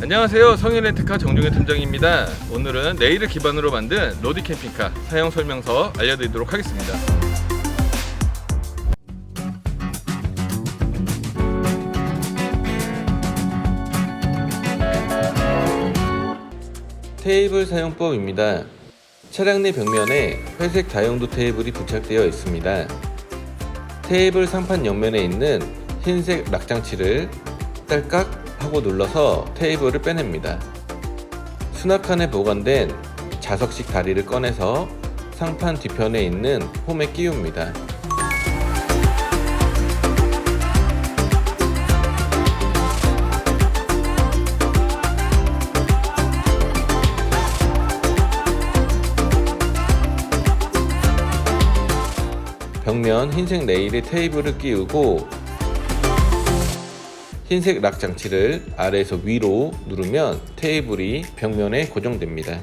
안녕하세요. 성인 렌트카 정종현 팀장입니다. 오늘은 레일을 기반으로 만든 로디 캠핑카 사용 설명서 알려드리도록 하겠습니다. 테이블 사용법입니다. 차량 내 벽면에 회색 다용도 테이블이 부착되어 있습니다. 테이블 상판 옆면에 있는 흰색 락장치를 딸깍 하고 눌러서 테이블을 빼냅니다. 수납칸에 보관된 자석식 다리를 꺼내서 상판 뒤편에 있는 홈에 끼웁니다. 벽면 흰색 레일에 테이블을 끼우고 흰색 락 장치를 아래에서 위로 누르면 테이블이 벽면에 고정됩니다.